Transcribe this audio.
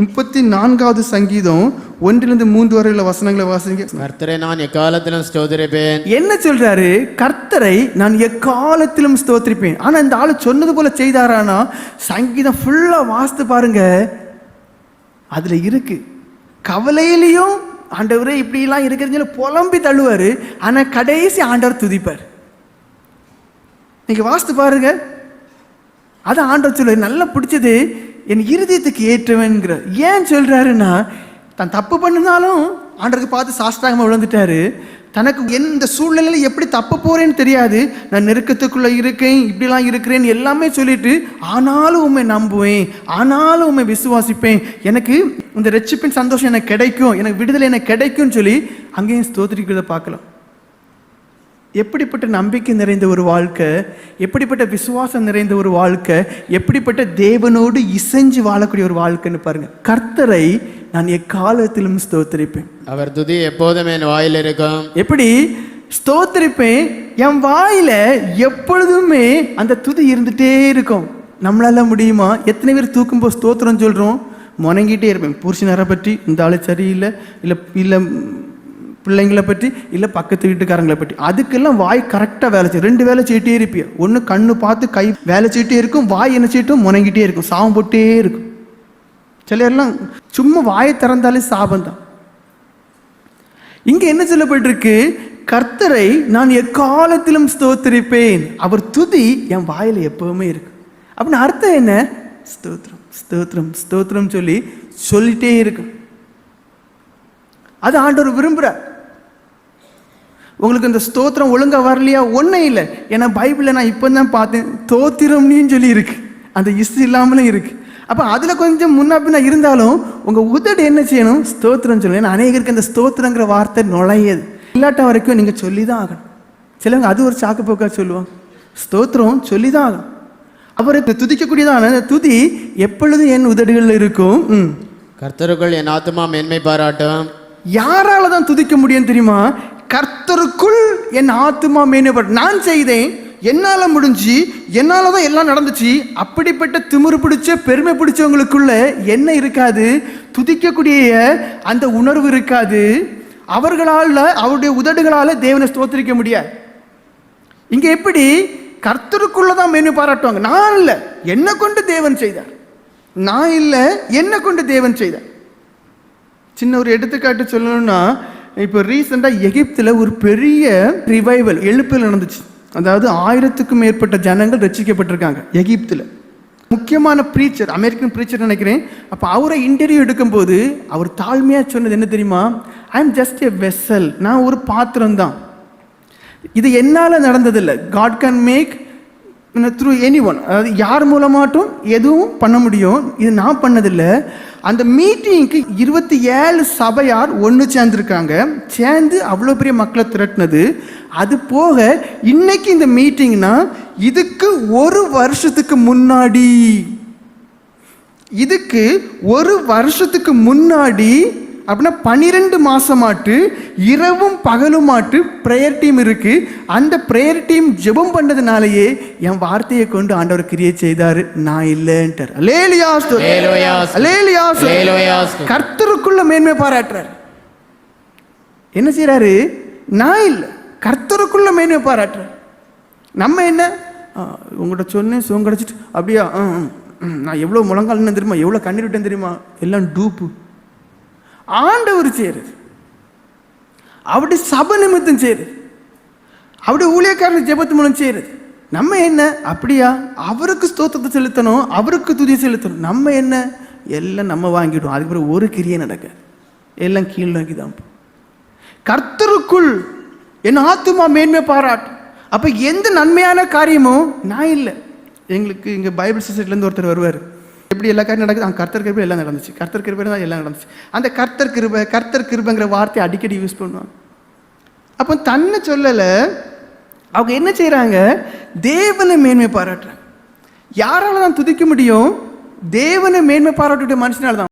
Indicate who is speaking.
Speaker 1: முப்பத்தி நான்காவது சங்கீதம் ஒன்றிலிருந்து மூன்று வரையுள்ள வசனங்களை வாசிங்க.
Speaker 2: கர்த்தரை நான் எக்காலத்திலும் ஸ்தோத்திரிப்பேன்.
Speaker 1: என்ன சொல்றாரு? கர்த்தரை நான் எக்காலத்திலும் ஸ்தோத்திரிப்பேன். ஆனா இந்த ஆளு சொன்னது போல செய்தாரானா? சங்கீதம் ஃபுல்லா வாசித்து பாருங்க. அதுல இருக்கு. கவலையிலையும் ஆண்டவரே இப்படிலாம் இருக்கிறதுல புலம்பி தள்ளுவாரு. ஆனா கடைசி ஆண்டவர் துதிப்பார். நீங்க வாசித்து பாருங்க. அது ஆண்டவர் சொல்லுவார் நல்லா பிடிச்சது. என் இருதயத்துக்கு ஏற்றவன்கிற ஏன் சொல்கிறாருன்னா தான் தப்பு பண்ணினாலும் ஆண்டருக்கு பார்த்து சாஸ்திராகமாக விழுந்துட்டாரு. தனக்கு எந்த சூழ்நிலையில் எப்படி தப்ப போகிறேன்னு தெரியாது. நான் நெருக்கத்துக்குள்ளே இருக்கேன் இப்படிலாம் இருக்கிறேன் எல்லாமே சொல்லிட்டு ஆனாலும் உண்மை நம்புவேன் ஆனாலும் உண்மை விசுவாசிப்பேன். எனக்கு இந்த ரட்சிப்பின் சந்தோஷம் எனக்கு கிடைக்கும் எனக்கு விடுதலை எனக்கு கிடைக்கும்னு சொல்லி அங்கேயும் ஸ்தோத்திரிக்கிறத பார்க்கலாம். எப்படிப்பட்ட நம்பிக்கை நிறைந்த ஒரு வாழ்க்கை எப்படிப்பட்ட விசுவாசம் நிறைந்த ஒரு வாழ்க்கை எப்படிப்பட்ட தேவனோடு இசைஞ்சு வாழக்கூடிய ஒரு வாழ்க்கைன்னு பாருங்க. கர்த்தரை நான் எக்காலத்திலும் ஸ்தோத்திரிப்பேன்.
Speaker 2: அவர் துதி எப்போதும் என் வாயில் இருக்கும்.
Speaker 1: எப்படி? ஸ்தோத்திரிப்பேன். என் வாயில எப்பொழுதுமே அந்த துதி இருந்துட்டே இருக்கும். நம்மளால முடியுமா? எத்தனை பேர் தூக்கும்போது ஸ்தோத்திரம் சொல்றோம்? முணங்கிட்டே இருப்பேன். புருஷனரை பற்றி இந்த ஆளு சரியில்லை இல்லை இல்லை பிள்ளைங்களை பற்றி இல்லை பக்கத்து வீட்டுக்காரங்களை பற்றி. அதுக்கெல்லாம் வாய் கரெக்டாக வேலை செய்யும். ரெண்டு வேலை செய்யிட்டே இருப்பிய. ஒன்று கண்ணு பார்த்து கை வேலை செய்யிட்டே இருக்கும் வாய் என்ன செய்யட்டும்? முனங்கிட்டே இருக்கும். சாபம் போட்டே இருக்கும். சிலர்லாம் சும்மா வாயை திறந்தாலே சாபம் தான் இங்க என்ன சொல்லப்பட்டிருக்கு? கர்த்தரை நான் எக்காலத்திலும் ஸ்தோத்திரிப்பேன். அவர் துதி என் வாயில எப்பவுமே இருக்கு. அப்படின்னு அர்த்தம் என்ன? ஸ்தோத்திரம் ஸ்தோத்திரம் ஸ்தோத்திரம் சொல்லி சொல்லிட்டே இருக்கும் அது ஆண்டவர் விரும்புகிறார் உங்களுக்கு இந்த ஸ்தோத்திரம் ஒழுங்கா வரலையா? ஒன்றும் இல்லை. ஏன்னா பைபிளில் நான் இப்போ தான் பார்த்தேன். தோத்திரம்னு சொல்லி இருக்கு. அந்த இஸ் இல்லாமலும் இருக்கு. அப்போ அதில் கொஞ்சம் முன்ன பின்ன இருந்தாலும் உங்கள் உதடு என்ன செய்யணும்? ஸ்தோத்திரம் சொல்லணும். ஏன்னா அநேகருக்கு அந்த ஸ்தோத்திரங்கிற வார்த்தை நுழையது. இல்லாட்ட வரைக்கும் நீங்கள் சொல்லி தான் ஆகணும். சிலவங்க அது ஒரு சாக்கு போக்கா சொல்லுவாங்க. ஸ்தோத்திரம் சொல்லி தான் ஆகணும். அவருக்கு துதிக்கக்கூடியதான அந்த துதி எப்பொழுதும் என் உதடுகளில் இருக்கும்?
Speaker 2: கர்த்தருக்குள் என் ஆத்துமா மேன்மை பாராட்டும்.
Speaker 1: யாரால தான் துதிக்க முடியும் தெரியுமா? கர்த்தருக்குள் என் ஆத்துமா மேனப்பட் நான் செய்தேன். என்னால் முடிஞ்சு என்னால தான் எல்லாம் நடந்துச்சு. அப்படிப்பட்ட திமிரு பிடிச்ச பெருமை பிடிச்சவங்களுக்குள்ள என்ன இருக்காது? துதிக்கக்கூடிய அந்த உணர்வு இருக்காது. அவர்களால் அவருடைய உதடுகளால தேவனை ஸ்தோத்திரிக்க முடியாது. இங்கே எப்படி? கர்த்தருக்குள்ள தான் மெனு பாராட்டுவாங்க. நான் இல்லை. என்னை கொண்டு தேவன் செய்தார். நான் இல்லை. என்னை கொண்டு தேவன் செய்தார். சின்ன ஒரு எடுத்துக்காட்டு சொல்லணும்னா இப்போ ரீசெண்டாக எகிப்தில் ஒரு பெரிய ரிவைவல் எழுப்பில் நடந்துச்சு. அதாவது ஆயிரத்துக்கும் மேற்பட்ட ஜனங்கள் ரசிக்கப்பட்டிருக்காங்க எகிப்தில். முக்கியமான ப்ரீச்சர் அமெரிக்கன் ப்ரீச்சர் நினைக்கிறேன். அப்போ அவரை இன்டர்வியூ எடுக்கும்போது அவர் தாழ்மையாக சொன்னது என்ன தெரியுமா? I am just a vessel நான் ஒரு பாத்திரம் தான் இது என்னால் நடந்ததில்லை. God can make through anyone அதாவது யார் மூலமாட்டும் எதுவும் பண்ண முடியும். இது நான் பண்ணதில்லை. அந்த மீட்டிங்க்கு இருபத்தி ஏழு சபையார் ஒன்று சேர்ந்துருக்காங்க. சேர்ந்து அவ்வளோ பெரிய மக்களை திரட்டினது. அது போக இன்னைக்கு இந்த மீட்டிங்னா இதுக்கு ஒரு வருஷத்துக்கு முன்னாடி. இதுக்கு ஒரு வருஷத்துக்கு முன்னாடி அப்படின்னா பன்னிரெண்டு மாசமாட்டு இரவும் பகலுமாட்டு ப்ரேயர் டீம் இருக்கு. அந்த ப்ரேயர் டீம் ஜெபம் பண்ணதுனாலயே என் வார்த்தையை கொண்டு ஆண்டவர் கிரியை செய்தாரு. நான் இல்லைன்ட்டார். அலேலியா
Speaker 2: அல்லேலூயா.
Speaker 1: அலேலியா
Speaker 2: அல்லேலூயா.
Speaker 1: கர்த்தருக்குள்ள மேன்மை பாராட்டுறார். என்ன செய்றாரு? நான் இல்லை. கர்த்தருக்குள்ள மேன்மை பாராட்டுறார். நம்ம என்ன? உங்கள்கிட்ட சொன்னேன் சுகம் கிடச்சிட்டு அப்படியா? நான் எவ்வளோ முழங்கால் நின்னு தெரியுமா? எவ்வளோ கண்ணீர் விட்டேன் தெரியுமா? எல்லாம் டூப்பு. ஆண்டவர் செய்யறது அப்படி சப நிமித்தம் செய்யறது அப்படி ஊழியக்காரன் ஜெபத்து மூலம் செய்யறது நம்ம என்ன? அப்படியா? அவருக்கு ஸ்தோத்திரத்தை செலுத்தணும் அவருக்கு துதி செலுத்தணும். நம்ம என்ன? எல்லாம் நம்ம வாங்கிடுவோம். அதுக்கப்புறம் ஒரு கிரியை நடக்க எல்லாம் கீழ் நோக்கி தான் கர்த்தருக்குள் என் ஆத்துமா மேன்மை பாராட்டு. அப்போ எந்த நன்மையான காரியமும் நான் இல்லை. எங்களுக்கு இங்கே பைபிள் சொசைட்டிலேருந்து ஒருத்தர் வருவார். எப்படி எல்லா காரியம் நடக்குது? அந்த கர்த்தர் கிருபை எல்லாம் நடந்துச்சு. கர்த்தர் கிருபை தான் எல்லாம் நடந்துச்சு. அந்த கர்த்தர் கிருபை கர்த்தர் கிருபைங்கிற வார்த்தையை அடிக்கடி யூஸ் பண்ணுவாங்க. அப்போ தன்னை சொல்லலை. அவங்க என்ன செய்கிறாங்க தேவனை மேன்மை பாராட்டுறாங்க. யாரால தான் துதிக்க முடியும்? தேவனை மேன்மை பாராட்டுடைய மனுஷனால தான்.